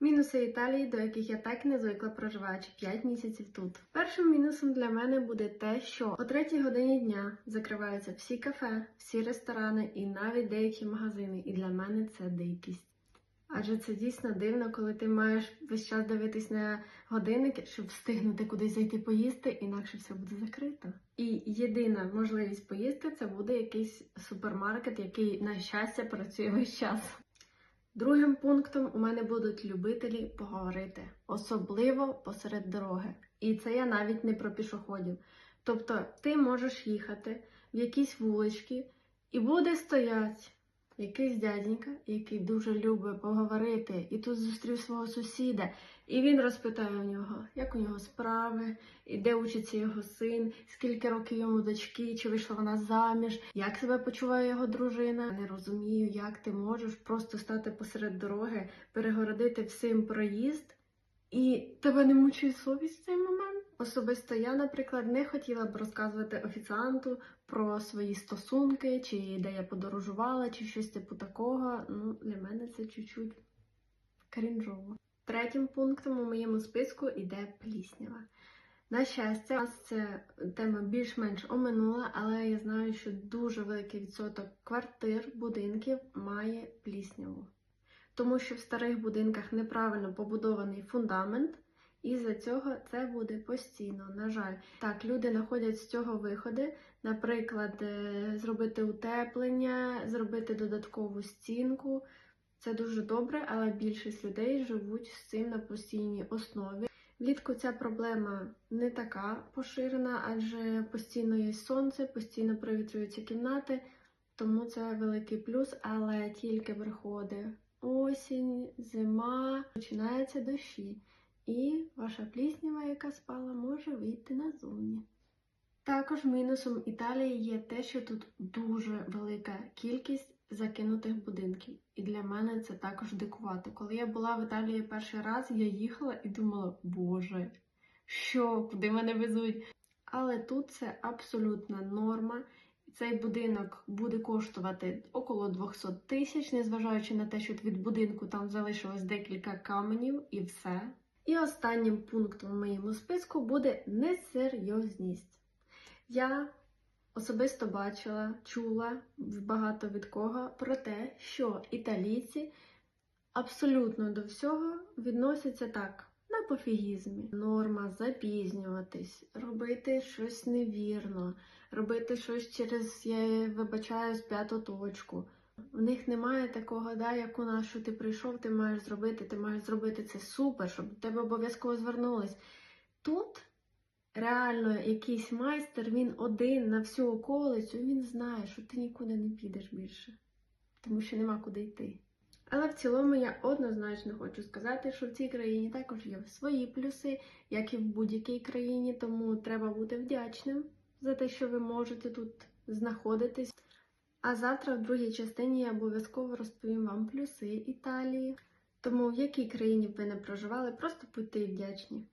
Мінуси Італії, до яких я так не звикла проживаючи 5 місяців тут. Першим мінусом для мене буде те, що о 3 годині дня закриваються всі кафе, всі ресторани і навіть деякі магазини. І для мене це дикість. Адже це дійсно дивно, коли ти маєш весь час дивитись на годинники, щоб встигнути кудись зайти поїсти, інакше все буде закрито. І єдина можливість поїсти це буде якийсь супермаркет, який, на щастя, працює весь час. Другим пунктом у мене будуть любителі поговорити, особливо посеред дороги. І це я навіть не про пішоходів. Тобто ти можеш їхати в якісь вулички, і буде стоять якийсь дяденька, який дуже любить поговорити, і тут зустрів свого сусіда, і він розпитає у нього, як у нього справи, і де учиться його син, скільки років йому дочки, чи вийшла вона заміж, як себе почуває його дружина. Не розумію, як ти можеш просто стати посеред дороги, перегородити всім проїзд. І тебе не мучує совість в цей момент. Особисто я, наприклад, не хотіла б розказувати офіціанту про свої стосунки, чи де я подорожувала, чи щось типу такого. Ну, для мене це чуть-чуть крінжово. Третім пунктом у моєму списку йде пліснява. На щастя, нас ця тема більш-менш оминула, але я знаю, що дуже великий відсоток квартир, будинків має плісняву. Тому що в старих будинках неправильно побудований фундамент, і за цього це буде постійно. На жаль, так, люди знаходять з цього виходи, наприклад, е, зробити утеплення, зробити додаткову стінку. Це дуже добре, але більшість людей живуть з цим на постійній основі. Влітку ця проблема не така поширена, адже постійно є сонце, постійно провітрюються кімнати, тому це великий плюс, але тільки приходить осінь, зима, починаються дощі, і ваша пліснява, яка спала, може вийти назовні. Також мінусом Італії є те, що тут дуже велика кількість закинутих будинків. І для мене це також дикувато. Коли я була в Італії перший раз, я їхала і думала, боже, що, куди мене везуть? Але тут це абсолютна норма. Цей будинок буде коштувати около 200 тисяч, незважаючи на те, що від будинку там залишилось декілька каменів і все. І останнім пунктом в моєму списку буде несерйозність. Я особисто бачила, чула багато від кого про те, що італійці абсолютно до всього відносяться так. Пофігізмі. Норма запізнюватись, робити щось невірно, робити щось через, я вибачаюсь, п'яту точку. В них немає такого, да, як у нас, що ти прийшов, ти маєш зробити, ти маєш зробити це супер, щоб до тебе обов'язково звернулись. Тут реально якийсь майстер, він один на всю околицю, він знає, що ти нікуди не підеш більше, тому що нема куди йти. Але в цілому я однозначно хочу сказати, що в цій країні також є свої плюси, як і в будь-якій країні, тому треба бути вдячним за те, що ви можете тут знаходитись. А завтра, в другій частині, я обов'язково розповім вам плюси Італії. Тому в якій країні б ви не проживали, просто будьте вдячні.